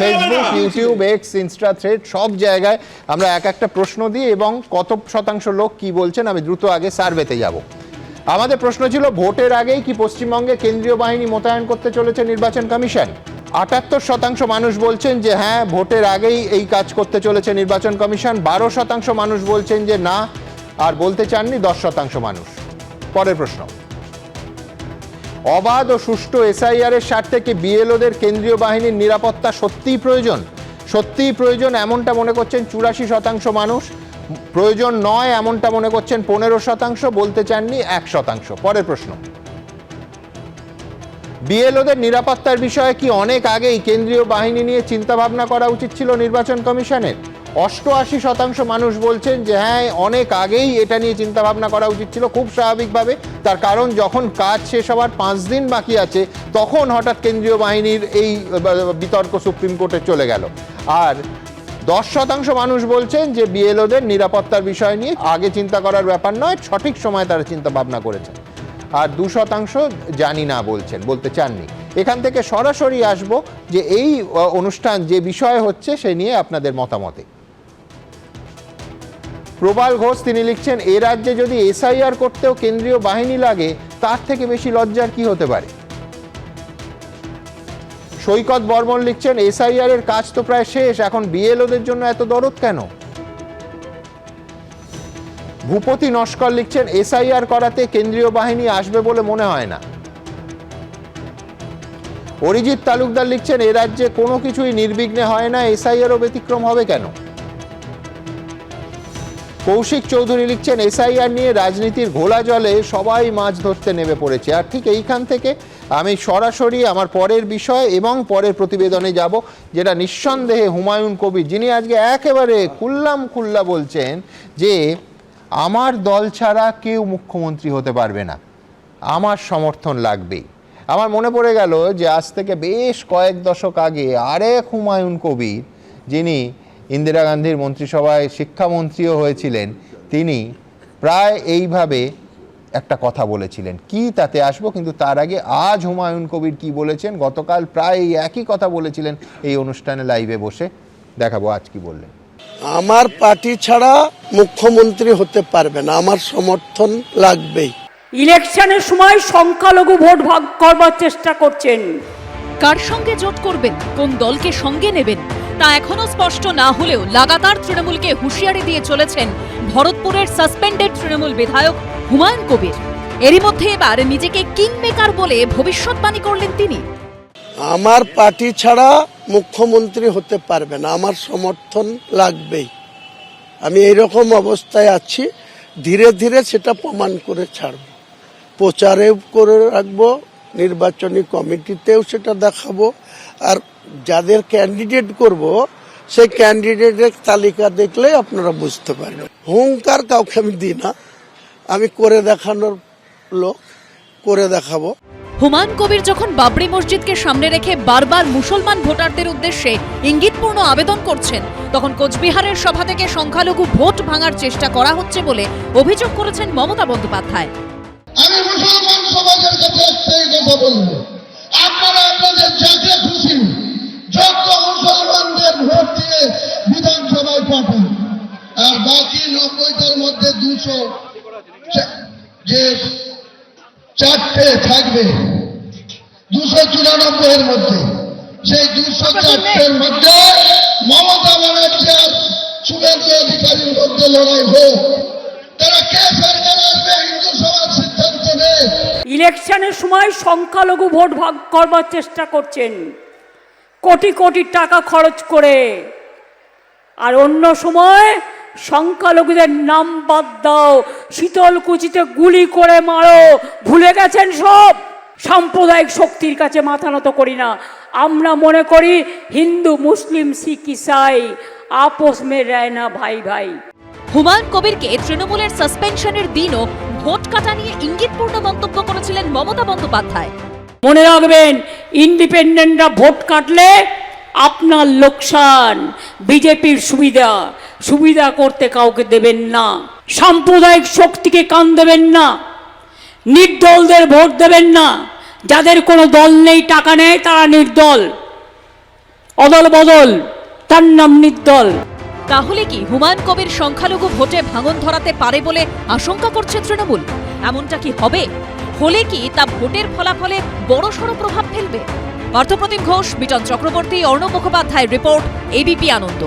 Facebook YouTube X Insta thread সব জায়গায় আমরা এক একটা প্রশ্ন দিই এবং কত শতাংশ লোক কি বলছেন আমি দ্রুত আগে সার্ভেতে যাব। আমাদের প্রশ্ন ছিল ভোটের আগেই কি পশ্চিমবঙ্গে কেন্দ্রীয় বাহিনী মোতায়েন করতে চলেছে নির্বাচন কমিশন? আটাত্তর শতাংশ মানুষ বলছেন যে হ্যাঁ ভোটের আগেই এই কাজ করতে চলেছে নির্বাচন কমিশন। বারো শতাংশ মানুষ বলছেন যে না আর বলতে চাননি দশ শতাংশ মানুষ। পরের প্রশ্ন। অবাধ ও সুষ্ঠু এসআইআর এর স্বার্থে কি বিএলওদের কেন্দ্রীয় বাহিনীর নিরাপত্তা সত্যিই প্রয়োজন? সত্যিই প্রয়োজন এমনটা মনে করছেন চুরাশি শতাংশ মানুষ। প্রয়োজন নয় এমনটা মনে করছেন পনেরো শতাংশ, বলতে চাননি এক শতাংশ। পরের প্রশ্ন। বিএলওদের নিরাপত্তার বিষয়ে কি অনেক আগেই কেন্দ্রীয় বাহিনী নিয়ে চিন্তাভাবনা করা উচিত ছিল নির্বাচন কমিশনের? অষ্টআশি শতাংশ মানুষ বলছেন যে হ্যাঁ অনেক আগেই এটা নিয়ে চিন্তাভাবনা করা উচিত ছিল, খুব স্বাভাবিকভাবে। তার কারণ যখন কাজ শেষ হওয়ার পাঁচ দিন বাকি আছে, তখন হঠাৎ কেন্দ্রীয় বাহিনীর এই বিতর্ক সুপ্রিম কোর্টে চলে গেল। আর দশ শতাংশ মানুষ বলছেন যে বিএলওদের নিরাপত্তার বিষয় নিয়ে আগে চিন্তা করার ব্যাপার নয়, সঠিক সময় তারা চিন্তা ভাবনা করেছেন। আর দু শতাংশ জানি না বলছেন, বলতে চাননি। এখান থেকে সরাসরি আসব যে এই অনুষ্ঠান যে বিষয় হচ্ছে সে নিয়ে আপনাদের মতামতে। প্রবাল ঘোষ, তিনি লিখছেন, এ রাজ্যে যদি এসআইআর করতেও কেন্দ্রীয় বাহিনী লাগে, তার থেকে বেশি লজ্জার কি হতে পারে? সৈকত বর্মন লিখছেন, এসআইআর এর কাজ তো প্রায় শেষ, এখন বিএলওদের জন্য এত দরদ কেন? ভূপতি নস্কর লিখছেন, এসআইআর করাতে কেন্দ্রীয় বাহিনী আসবে বলে মনে হয় না। অরিজিৎ তালুকদার লিখছেন, এ রাজ্যে কোনো কিছুই নির্বিঘ্নে হয় না, এসআইআরও ব্যতিক্রম হবে কেন? কৌশিক চৌধুরী লিখছেন, এসআইআর নিয়ে রাজনীতির ঘোলা জলে সবাই মাছ ধরতে নেমে পড়েছে। আর ঠিক এইখান থেকে আমি সরাসরি আমার পরের বিষয় এবং পরের প্রতিবেদনে যাব, যেটা নিঃসন্দেহে হুমায়ুন কবির, যিনি আজকে একেবারে কুল্লাম কুল্লা বলছেন যে, আমার দল ছাড়া কেউ মুখ্যমন্ত্রী হতে পারবে না। আমার সমর্থন লাগবেই। আমার মনে পড়ে গেল যে, আজ থেকে বেশ কয়েক দশক আগে আরেক হুমায়ুন কবির, যিনি ইন্দিরা গান্ধীর মন্ত্রিসভায় শিক্ষামন্ত্রীও হয়েছিলেন। তিনি প্রায় এইভাবে একটা কথা বলেছিলেন। কি তাতে আসব? কিন্তু তার আগে আজ হুমায়ুন কবির কি বলেছেন? গতকাল প্রায় এই একই কথা বলেছিলেন এই অনুষ্ঠানে লাইভে বসে। দেখাবো আজ কি বললেন। আমার পার্টি ছাড়া মুখ্যমন্ত্রী হতে পারবে না। আমার সমর্থন লাগবেই। ইলেকশনের সময় সংখ্যালঘু ভোট ভাগ করবার চেষ্টা করছেন। কার সঙ্গে জোট করবেন? কোন দলকে সঙ্গে নেবেন? তা এখনও স্পষ্ট না হলেও লাগাতার তৃণমূলকে হুঁশিয়ারি দিয়ে চলেছেন ভরতপুরের সাসপেন্ডেড তৃণমূল বিধায়ক হুমায়ুন কবির। এরই মধ্যে এবার নিজেকে কিং মেকার বলে ভবিষ্যৎবাণী করলেন তিনি। আমার পার্টি ছাড়া মুখ্যমন্ত্রী হতে পারবে না, আমার সমর্থন লাগবেই। আমি এইরকম অবস্থায় আছি, ধীরে ধীরে সেটা প্রমাণ করে ছাড়ব। প্রচারেও করে রাখব, নির্বাচনী কমিটিতেও সেটা দেখাবো, আর যাদের ক্যান্ডিডেট করব সেই ক্যান্ডিডেটের তালিকা দেখলে আপনারা বুঝতে পারবেন। হুঙ্কার কাউকে আমি দিই না। আমি করে দেখানোর লোক করে দেখাবো। হুমায়ুন কবির যখন বাবরি মসজিদকে সামনে রেখে বারবার মুসলমান ভোটারদের উদ্দেশ্যে ইঙ্গিতপূর্ণ আবেদন করছেন তখন কোচবিহারের সভা থেকে সংখ্যালঘু ভোট ভাঙার চেষ্টা করা হচ্ছে বলে অভিযোগ করেছেন মমতা বন্দ্যোপাধ্যায়। আমি মুসলমান সমাজের কাছে একটাই কথা বলব। মধ্যে যে চারটে থাকবে দুশো চুরানব্বই এর মধ্যে। সেই দুশো চারটের মধ্যে মমতা ব্যানার্জি আর শুভেন্দু অধিকারীর মধ্যে লড়াই হোক। তারা কে সরকার আসবে হিন্দু সমাজ সিদ্ধান্ত নেই ইলেকশনের সময় সংখ্যালঘু ভোট ভাগ করবার চেষ্টা করছেন। কোটি কোটি টাকা খরচ করে। আর অন্য সময় সংখ্যালঘুদের নাম বাদ দাও। শীতলকুচিতে গুলি করে মারো। ভুলে গেছেন সব? সাম্প্রদায়িক শক্তির কাছে মাথা নত করি না। আমরা মনে করি হিন্দু মুসলিম শিখ ইসাই। আপোষ মে রায় না ভাই ভাই। হুমায়ুন কবিরকে তৃণমূলের সাসপেনশনের দিনও ভোট কাটা নিয়ে ইঙ্গিতপূর্ণ মন্তব্য করেছিলেন মমতা বন্দ্যোপাধ্যায়। মনে রাখবেন ইন্ডিপেন্ডেন্টরা ভোট কাটলে আপনার লোকসান বিজেপির সুবিধা। সুবিধা করতে কাউকে দেবেন না। সাম্প্রদায়িক শক্তিকে কান দেবেন না। নির্দলদের ভোট দেবেন না। যাদের কোনো দল নেই, টাকা নেই, তারা নির্দল। অদল বদল তার নাম নির্দল। তাহলে কি হুমায়ুন কবির সংখ্যালঘু ভোটে ভাঙন ধরাতে পারে বলে আশঙ্কা করছে তৃণমূল? এমনটা কি হবে? হলে কি তা ভোটের ফলাফলে বড়সড় প্রভাব ফেলবে? পার্থপ্রতিম ঘোষ, বিটন চক্রবর্তী, অর্ণব মুখোপাধ্যায়ের report ABP Ananda.